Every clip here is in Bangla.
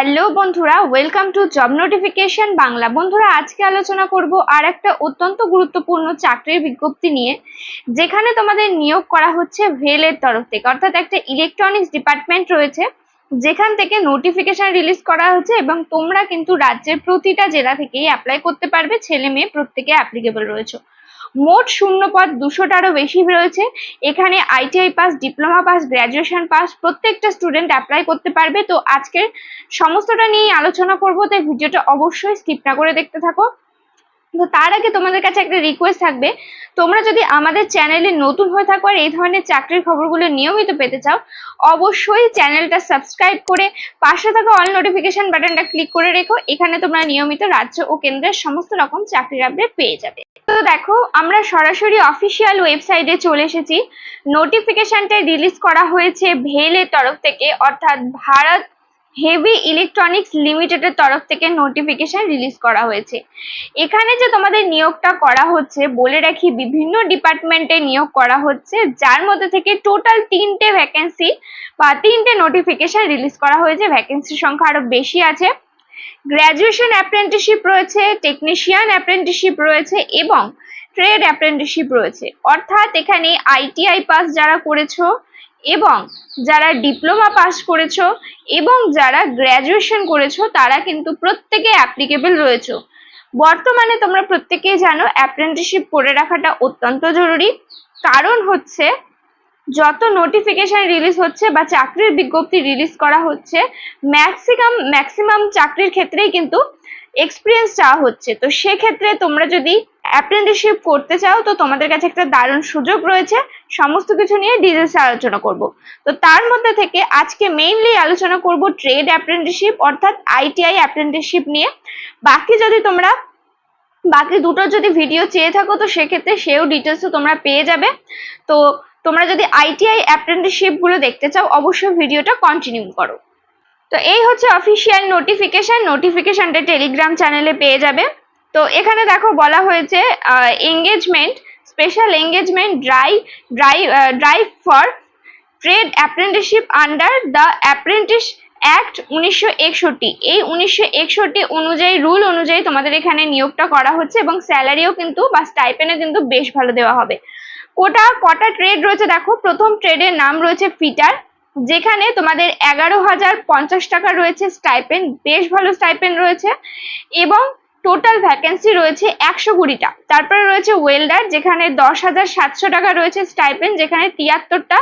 হ্যালো বন্ধুরা welcome to job notification Bangla. বন্ধুরা, আজকে আলোচনা করব আর একটা অত্যন্ত গুরুত্বপূর্ণ চাকরির বিজ্ঞপ্তি নিয়ে, যেখানে তোমাদের নিয়োগ করা হচ্ছে ভেলের তরফ থেকে। অর্থাৎ একটা ইলেকট্রনিক্স ডিপার্টমেন্ট রয়েছে, যেখান থেকে নোটিফিকেশন রিলিজ করা হচ্ছে এবং তোমরা কিন্তু রাজ্যের প্রতিটা জেলা থেকেই অ্যাপ্লাই করতে পারবে। ছেলে মেয়ে প্রত্যেকে অ্যাপ্লিকেবল রয়েছে। মোট শূন্য পদ দুশোটারও বেশি রয়েছে। এখানে ITI pass diploma pass graduation pass প্রত্যেকটা স্টুডেন্ট অ্যাপ্লাই করতে পারবে। তো আজকের সমস্তটা নিয়েই আলোচনা করব, তাই ভিডিওটা অবশ্যই স্কিপ না করে দেখতে থাকো। তো তার আগে তোমাদের কাছে একটা রিকোয়েস্ট থাকবে। তোমরা যদি আমাদের চ্যানেলে নতুন হয়ে থাকো আর এই ধরনের চাকরির খবরগুলো নিয়মিত পেতে চাও, অবশ্যই চ্যানেলটা সাবস্ক্রাইব করে পাশে থাকা অল নোটিফিকেশন বাটনটা ক্লিক করে রেখো। এখানে তোমরা নিয়মিত রাজ্য ও কেন্দ্রের সমস্ত রকম চাকরির আপডেট পেয়ে যাবে। তো দেখো, আমরা সরাসরি অফিসিয়াল ওয়েবসাইটে চলে এসেছি। নোটিফিকেশনটা রিলিজ করা হয়েছে ভেলের তরফ থেকে, অর্থাৎ ভারত হেভি ইলেকট্রনিক্স লিমিটেডের তরফ থেকে নোটিফিকেশন রিলিজ করা হয়েছে। এখানে যে তোমাদের নিয়োগটা করা হচ্ছে, বলে রাখি বিভিন্ন ডিপার্টমেন্টে নিয়োগ করা হচ্ছে, যার মধ্যে থেকে টোটাল তিনটে ভ্যাকেন্সি বা তিনটে নোটিফিকেশন রিলিজ করা হয়েছে। ভ্যাকেন্সির সংখ্যা আরও বেশি আছে। গ্র্যাজুয়েশন অ্যাপ্রেন্টিসশিপ রয়েছে টেকনিশিয়ান অ্যাপ্রেন্টিসশিপ রয়েছে এবং ট্রেড অ্যাপ্রেন্টিসশিপ রয়েছে। অর্থাৎ এখানে আইটিআই পাস যারা করেছ এবং যারা ডিপ্লোমা পাস করেছ এবং যারা গ্র্যাজুয়েশন করেছ, তারা কিন্তু প্রত্যেকে অ্যাপ্লিকেবল রয়েছে। বর্তমানে তোমরা প্রত্যেকেই জানো অ্যাপ্রেন্টিসশিপ করে রাখাটা অত্যন্ত জরুরি। কারণ হচ্ছে যত নোটিফিকেশন রিলিজ হচ্ছে বা চাকরির বিজ্ঞপ্তি রিলিজ করা হচ্ছে ম্যাক্সিমাম ম্যাক্সিমাম চাকরির ক্ষেত্রেই কিন্তু এক্সপিরিয়েন্স চাওয়া হচ্ছে। তো সেক্ষেত্রে তোমরা যদি অ্যাপ্রেন্টিসশিপ করতে চাও, তো তোমাদের কাছে একটা দারুণ সুযোগ রয়েছে। সমস্ত কিছু নিয়ে ডিটেলস আলোচনা করব। তো তার মধ্যে থেকে আজকে মেইনলি আলোচনা করব ট্রেড অ্যাপ্রেন্টিসশিপ অর্থাৎ আইটিআই অ্যাপ্রেন্টিসশিপ নিয়ে। বাকি যদি তোমরা, বাকি দুটো যদি ভিডিও চেয়ে থাকো, তো সেক্ষেত্রে সেও ডিটেলসও তোমরা পেয়ে যাবে। তো তোমরা যদি আইটিআই অ্যাপ্রেন্টিসশিপগুলো দেখতে চাও, অবশ্যই ভিডিওটা কন্টিনিউ করো। তো এই হচ্ছে অফিসিয়াল নোটিফিকেশন নোটিফিকেশনটা টেলিগ্রাম চ্যানেলে পেয়ে যাবে। তো এখানে দেখো বলা হয়েছে engagement special engagement dry dry drive for trade apprenticeship under the apprentice act উনিশশো একষট্টি। এই উনিশশো একষট্টি অনুযায়ী রুল অনুযায়ী তোমাদের এখানে নিয়োগটা করা হচ্ছে এবং স্যালারিও কিন্তু বা স্টাইপেনও কিন্তু বেশ ভালো দেওয়া হবে। কোটা কটা ট্রেড রয়েছে দেখো, প্রথম ট্রেডের নাম রয়েছে ফিটার, যেখানে তোমাদের এগারো হাজার পঞ্চাশ টাকা রয়েছে স্টাইপেন বেশ ভালো স্টাইপেন রয়েছে এবং টোটাল ভ্যাকেন্সি রয়েছে একশো কুড়িটা। তারপরে রয়েছে ওয়েল্ডার যেখানে দশ হাজার সাতশো টাকা রয়েছে স্টাইপেন যেখানে তিয়াত্তরটা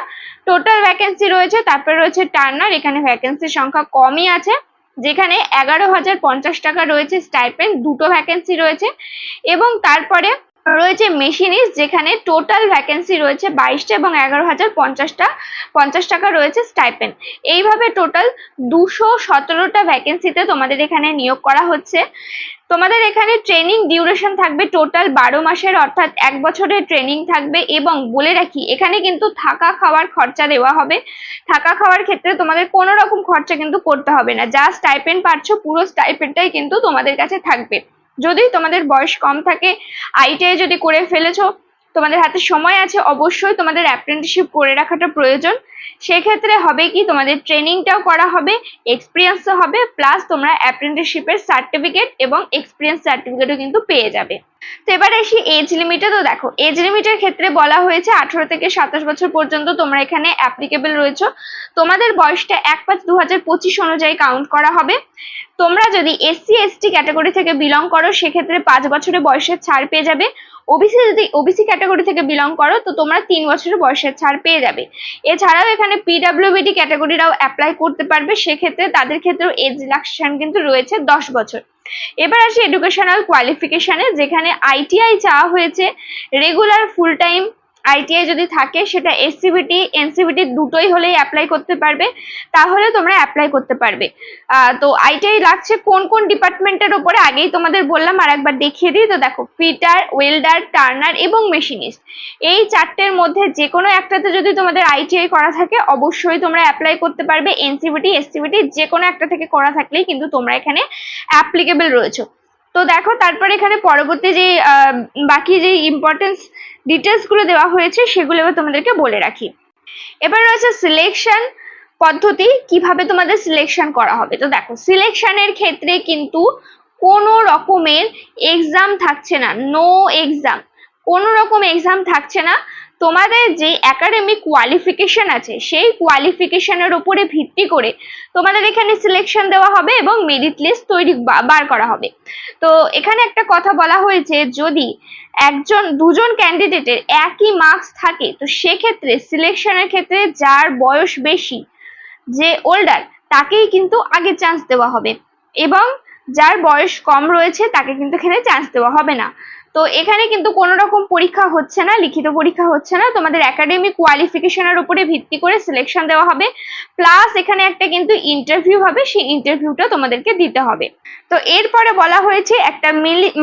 টোটাল ভ্যাকেন্সি রয়েছে। তারপরে রয়েছে টার্নার এখানে ভ্যাকেন্সির সংখ্যা কমই আছে। যেখানে এগারো হাজার পঞ্চাশ টাকা রয়েছে স্টাইপেন দুটো ভ্যাকেন্সি রয়েছে এবং তারপরে রয়েছে মেশিনিস্ট যেখানে টোটাল ভ্যাকেন্সি রয়েছে বাইশটা এবং এগারো হাজার পঞ্চাশটা, পঞ্চাশ টাকা রয়েছে স্টাইপেন এইভাবে টোটাল দুশো সতেরোটা ভ্যাকেন্সিতে তোমাদের এখানে নিয়োগ করা হচ্ছে। তোমাদের এখানে ট্রেনিং ডিউরেশন থাকবে টোটাল বারো মাসের, অর্থাৎ এক বছরের ট্রেনিং থাকবে এবং বলে রাখি, এখানে কিন্তু থাকা খাওয়ার খরচা দেওয়া হবে। থাকা খাওয়ার ক্ষেত্রে তোমাদের কোনো রকম খরচা কিন্তু করতে হবে না। যা স্টাইপেন্ড পাচ্ছ পুরো স্টাইপেন্ডটাই কিন্তু তোমাদের কাছে থাকবে। যদি তোমাদের বয়স কম থাকে আইটিআই যদি করে ফেলেছো, তোমাদের হাতে সময় আছে, অবশ্যই তোমাদের অ্যাপ্রেন্টিসশিপ করে রাখাটা প্রয়োজন। সেক্ষেত্রে হবে কি, তোমাদের ট্রেনিংটাও করা হবে এক্সপিরিয়েন্সও হবে প্লাস তোমরা অ্যাপ্রেন্টিসশিপের সার্টিফিকেট এবং এক্সপিরিয়েন্স সার্টিফিকেটও কিন্তু পেয়ে যাবে। তো এবার আসি এজ লিমিটে তো দেখো এজ লিমিটের ক্ষেত্রে বলা হয়েছে আঠারো থেকে সাতাশ বছর পর্যন্ত তোমরা এখানে অ্যাপ্লিকেবল রয়েছে। তোমাদের বয়সটা এক পাঁচ দু হাজার পঁচিশ অনুযায়ী কাউন্ট করা হবে। তোমরা যদি এসসি এসটি ক্যাটাগরি থেকে বিলং করো, সেক্ষেত্রে পাঁচ বছরের বয়সের ছাড় পেয়ে যাবে। ওবিসি যদি ওবিসি ক্যাটাগরি থেকে বিলং করো, তো তোমরা তিন বছরের বয়সের ছাড় পেয়ে যাবে। এছাড়াও এখানে পিডাব্লিউবিডি ক্যাটাগরিরাও অ্যাপ্লাই করতে পারবে। সেক্ষেত্রে তাদের ক্ষেত্রেও এজ রিলাক্সেশন কিন্তু রয়েছে দশ বছর। এবার আসি এডুকেশনাল কোয়ালিফিকেশনে যেখানে আইটিআই চাওয়া হয়েছে রেগুলার ফুল টাইম আইটিআই যদি থাকে, সেটা এসসিবিটি এনসিবিটি দুটোই হলেই অ্যাপ্লাই করতে পারবে। তাহলে তোমরা অ্যাপ্লাই করতে পারবে। তো আইটিআই লাগছে কোন কোন ডিপার্টমেন্টের ওপরে? আগেই তোমাদের বললাম, আর একবার দেখিয়ে দিই। তো দেখো ফিটার ওয়েল্ডার টার্নার এবং মেশিনিস্ট এই চারটের মধ্যে যে কোনো একটাতে যদি তোমাদের আইটিআই করা থাকে, অবশ্যই তোমরা অ্যাপ্লাই করতে পারবে। এনসিবিটি এসসিবিটি যে কোনো একটা থেকে করা থাকলেই কিন্তু তোমরা এখানে অ্যাপ্লিকেবল রয়েছে। তো দেখো, তারপরে এখানে পরবর্তী যে বাকি যে ইম্পর্টেন্স ডিটেলসগুলো দেওয়া হয়েছে, সেগুলো এবার তোমাদেরকে বলে রাখি। এবার রয়েছে সিলেকশন পদ্ধতি, কীভাবে তোমাদের সিলেকশন করা হবে। তো দেখো সিলেকশনের ক্ষেত্রে কিন্তু কোনো রকমের এক্সাম থাকছে না নো এক্সাম কোনো রকম এক্সাম থাকছে না তোমাদের যে একাডেমিক কোয়ালিফিকেশন আছে, সেই কোয়ালিফিকেশনের উপরে ভিত্তি করে তোমাদের এখানে সিলেকশন দেওয়া হবে এবং মেরিট লিস্ট তৈরি বার করা হবে। তো এখানে একটা কথা বলা হয়েছে, যদি একজন, দুজন ক্যান্ডিডেটের একই মার্কস থাকে, তো সেক্ষেত্রে সিলেকশনের ক্ষেত্রে যার বয়স বেশি, যে ওল্ডার তাকেই কিন্তু আগে চান্স দেওয়া হবে। এবং যার বয়স কম রয়েছে, তাকে কিন্তু এখানে চান্স দেওয়া হবে না। তো এখানে কিন্তু কোনো রকম পরীক্ষা হচ্ছে না, লিখিত পরীক্ষা হচ্ছে না। তোমাদের একাডেমিক কোয়ালিফিকেশনের উপরে ভিত্তি করে সিলেকশন দেওয়া হবে। প্লাস এখানে একটা কিন্তু ইন্টারভিউ হবে, সেই ইন্টারভিউটা তোমাদেরকে দিতে হবে। তো এরপরে বলা হয়েছে একটা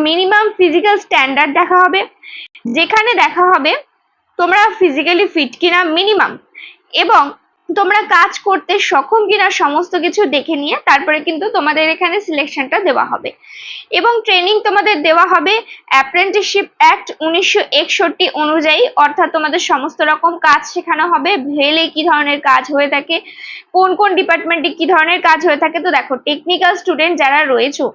মিনিমাম ফিজিক্যাল স্ট্যান্ডার্ড দেখা হবে। যেখানে দেখা হবে তোমরা ফিজিক্যালি ফিট কিনা মিনিমাম এবং তোমরা কাজ করতে সক্ষম কিনা সমস্ত কিছু দেখে নিয়ে তারপরে কিন্তু তোমাদের এখানে সিলেকশনটা দেওয়া হবে। এবং ট্রেনিং তোমাদের দেওয়া হবে অ্যাপ্রেন্টিসশিপ অ্যাক্ট উনিশশো একষট্টি অনুযায়ী, অর্থাৎ তোমাদের সমস্ত রকম কাজ শেখানো হবে। ভেলে কি ধরনের কাজ হয়ে থাকে, কোন কোন ডিপার্টমেন্টে কি ধরনের কাজ হয়ে থাকে, তো দেখো টেকনিক্যাল স্টুডেন্ট যারা রয়েছে,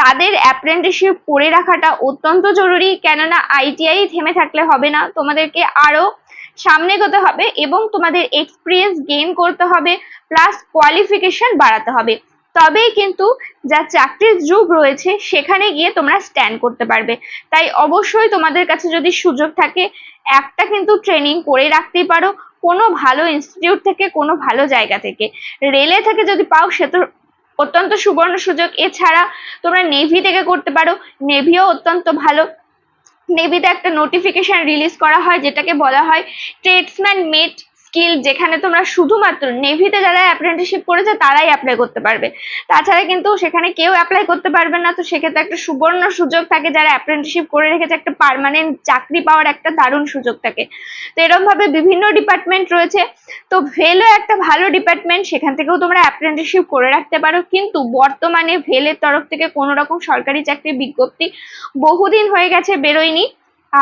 তাদের অ্যাপ্রেন্টিসশিপ করে রাখাটা অত্যন্ত জরুরি। কেননা আইটিআই থেমে থাকলে হবে না। তোমাদেরকে আরও সামনে এগোতে হবে এবং তোমাদের এক্সপিরিয়েন্স গেইন করতে হবে প্লাস কোয়ালিফিকেশন বাড়াতে হবে। তবেই কিন্তু যা চাকরির যুগ রয়েছে, সেখানে গিয়ে তোমরা স্ট্যান্ড করতে পারবে। তাই অবশ্যই তোমাদের কাছে যদি সুযোগ থাকে, একটা কিন্তু ট্রেনিং করে রাখতেই পারো, কোনো ভালো ইনস্টিটিউট থেকে, কোনো ভালো জায়গা থেকে। রেলে থেকে যদি পাও, সে তো অত্যন্ত সুবর্ণ সুযোগ। এছাড়া তোমরা নেভি থেকে করতে পারো। নেভিও অত্যন্ত ভালো। নেভিতে একটা নোটিফিকেশন রিলিজ করা হয় যেটাকে বলা হয় ট্রেডসম্যান মেট স্কিল যেখানে তোমরা শুধুমাত্র নেভিতে যারা অ্যাপ্রেন্টিসশিপ করেছে, তারাই অ্যাপ্লাই করতে পারবে। তাছাড়া কিন্তু সেখানে কেউ অ্যাপ্লাই করতে পারবে না, তো সেক্ষেত্রে একটা সুবর্ণ সুযোগ থাকে যারা অ্যাপ্রেন্টিসশিপ করে রেখেছে, একটা পারমানেন্ট চাকরি পাওয়ার একটা দারুণ সুযোগ থাকে। তো এরকম ভাবে বিভিন্ন ডিপার্টমেন্ট রয়েছে, তো ভেলও একটা ভালো ডিপার্টমেন্ট সেখান থেকেও তোমরা অ্যাপ্রেন্টিসশিপ করে রাখতে পারো। কিন্তু বর্তমানে ভেলের তরফ থেকে কোনো রকম সরকারি চাকরির বিজ্ঞপ্তি বহুদিন হয়ে গেছে, বেরোয়নি।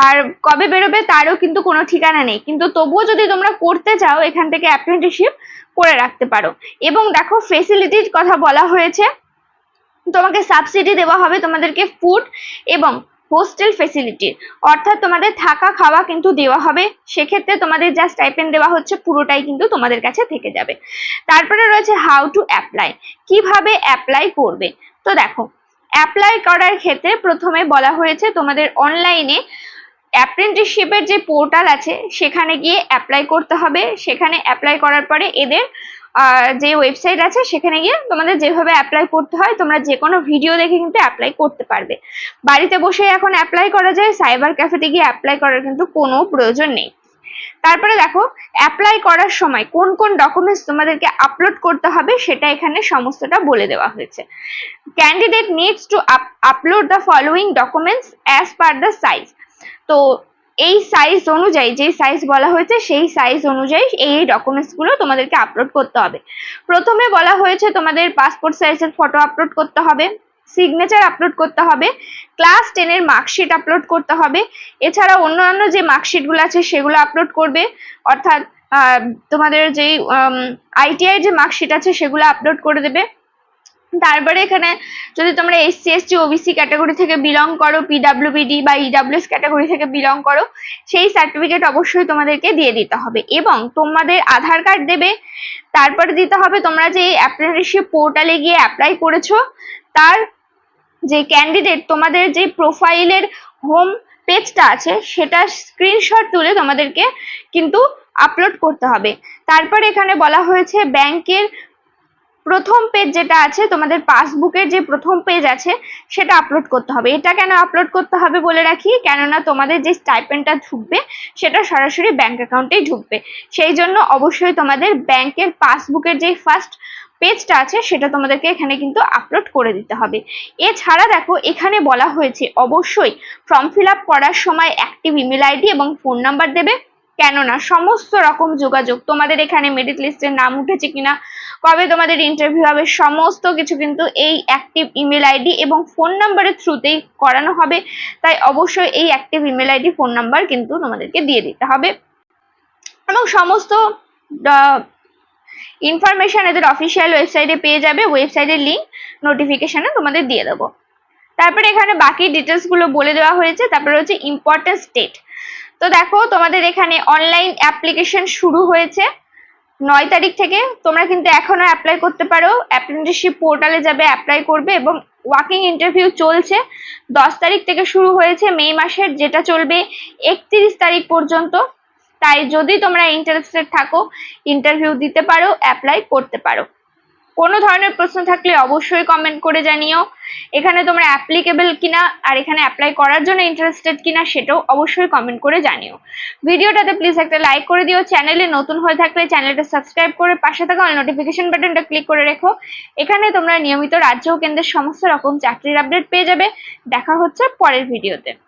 আর কবে বেরোবে তারও কিন্তু কোনো ঠিকানা নেই। কিন্তু তবুও যদি তোমরা করতে চাও, এখান থেকে অ্যাপ্রেন্টিসশিপ করে রাখতে পারো। এবং দেখো ফেসিলিটির কথা বলা হয়েছে। তোমাকে সাবসিডি দেওয়া হবে তোমাদেরকে ফুড এবং হোস্টেল ফেসিলিটি অর্থাৎ তোমাদের থাকা, খাওয়া কিন্তু দেওয়া হবে। সেক্ষেত্রে তোমাদের যা স্টাইপেন্ড দেওয়া হচ্ছে, পুরোটাই কিন্তু তোমাদের কাছে থেকে যাবে। তারপরে রয়েছে হাউ টু অ্যাপ্লাই কীভাবে অ্যাপ্লাই করবে? তো দেখো অ্যাপ্লাই করার ক্ষেত্রে প্রথমে বলা হয়েছে, তোমাদের অনলাইনে অ্যাপ্রেন্টিসশিপের যে পোর্টাল আছে, সেখানে গিয়ে অ্যাপ্লাই করতে হবে। সেখানে অ্যাপ্লাই করার পরে এদের যে ওয়েবসাইট আছে, সেখানে গিয়ে তোমাদের যেভাবে অ্যাপ্লাই করতে হয়, তোমরা যে কোনো ভিডিও দেখে কিন্তু অ্যাপ্লাই করতে পারবে। বাড়িতে বসে এখন অ্যাপ্লাই করা যায় সাইবার ক্যাফেতে গিয়ে অ্যাপ্লাই করার কিন্তু কোনো প্রয়োজন নেই। তারপরে দেখো অ্যাপ্লাই করার সময় কোন কোন ডকুমেন্টস তোমাদেরকে আপলোড করতে হবে, সেটা এখানে সমস্তটা বলে দেওয়া হয়েছে। Candidate needs to upload the following documents as per the size তো এই সাইজ অনুযায়ী, যে সাইজ বলা হয়েছে, সেই সাইজ অনুযায়ী এই ডকুমেন্টসগুলো তোমাদেরকে আপলোড করতে হবে। প্রথমে বলা হয়েছে তোমাদের পাসপোর্ট সাইজের ফটো আপলোড করতে হবে সিগনেচার আপলোড করতে হবে ক্লাস টেনের মার্কশিট আপলোড করতে হবে, এছাড়া অন্যান্য যে মার্কশিটগুলো আছে সেগুলো আপলোড করবে, অর্থাৎ তোমাদের যেই আইটিআই যে মার্কশিট আছে সেগুলো আপলোড করে দেবে। তারপরে এখানে যদি তোমরা এসসি এসটি ওবিসি ক্যাটাগরি থেকে বিলং করো পিডাব্লিউবিডি বা ইডাব্লিউএস ক্যাটাগরি থেকে বিলং করো, সেই সার্টিফিকেট অবশ্যই তোমাদেরকে দিয়ে দিতে হবে। এবং তোমাদের আধার কার্ড দেবে, তারপরে দিতে হবে তোমরা যে অ্যাপ্রেন্টিসশিপ পোর্টালে গিয়ে অ্যাপ্লাই করেছ, তার যে ক্যান্ডিডেট তোমাদের যে প্রোফাইলের হোম পেজটা আছে, সেটা স্ক্রিনশট তুলে তোমাদেরকে কিন্তু আপলোড করতে হবে। তারপর এখানে বলা হয়েছে ব্যাংকের প্রথম পেজ যেটা আছে, তোমাদের পাসবুকের যে প্রথম পেজ আছে, সেটা আপলোড করতে হবে। এটা কেন আপলোড করতে হবে বলে রাখি? কেননা তোমাদের যে স্টাইপেন্ডটা ঢুকবে, সেটা সরাসরি ব্যাংক অ্যাকাউন্টেই ঢুকবে। সেই জন্য অবশ্যই তোমাদের ব্যাংকের পাসবুকের যে ফার্স্ট পেজটা আছে, সেটা তোমাদেরকে এখানে কিন্তু আপলোড করে দিতে হবে। এছাড়া দেখো, এখানে বলা হয়েছে, অবশ্যই ফর্ম ফিল করার সময় অ্যাক্টিভ ইমেল আইডি এবং ফোন নাম্বার দেবে। কেননা সমস্ত রকম যোগাযোগ তোমাদের এখানে মেরিট লিস্টের নাম উঠেছে কিনা, কবে তোমাদের ইন্টারভিউ হবে, সমস্ত কিছু কিন্তু এই অ্যাক্টিভ ইমেল আইডি এবং ফোন নাম্বারের থ্রুতেই করানো হবে। তাই অবশ্যই এই active email ID phone number কিন্তু তোমাদেরকে দিয়ে দিতে হবে। এবং সমস্ত ইনফরমেশন এদের অফিসিয়াল ওয়েবসাইটে পেয়ে যাবে ওয়েবসাইটের লিঙ্ক নোটিফিকেশনে তোমাদের দিয়ে দেবো। তারপরে এখানে বাকি ডিটেলসগুলো বলে দেওয়া হয়েছে, তারপরে হচ্ছে ইম্পর্টেন্স ডেট তো দেখো, তোমাদের এখানে অনলাইন অ্যাপ্লিকেশন শুরু হয়েছে। নয় তারিখ থেকে তোমরা কিন্তু এখনও অ্যাপ্লাই করতে পারো। অ্যাপ্রেন্টিসশিপ পোর্টালে যাবে অ্যাপ্লাই করবে এবং ওয়াকিং ইন্টারভিউ চলছে। দশ তারিখ থেকে শুরু হয়েছে, মে মাসের যেটা চলবে একত্রিশ তারিখ পর্যন্ত। তাই যদি তোমরা ইন্টারেস্টেড থাকো ইন্টারভিউ দিতে পারো অ্যাপ্লাই করতে পারো। কোনো ধরনের প্রশ্ন থাকলে অবশ্যই কমেন্ট করে জানিও। এখানে তোমরা অ্যাপ্লিকেবল কিনা আর এখানে অ্যাপ্লাই করার জন্য ইন্টারেস্টেড কিনা সেটাও অবশ্যই কমেন্ট করে জানিও। ভিডিওটাতে প্লিজ একটা লাইক করে দিও। চ্যানেলে নতুন হয়ে থাকলে চ্যানেলটা সাবস্ক্রাইব করে পাশে থাকা অল নোটিফিকেশন বাটনটা ক্লিক করে রেখো। এখানে তোমরা নিয়মিত রাজ্য ও কেন্দ্রের সমস্ত রকম চাকরির আপডেট পেয়ে যাবে। দেখা হচ্ছে পরের ভিডিওতে।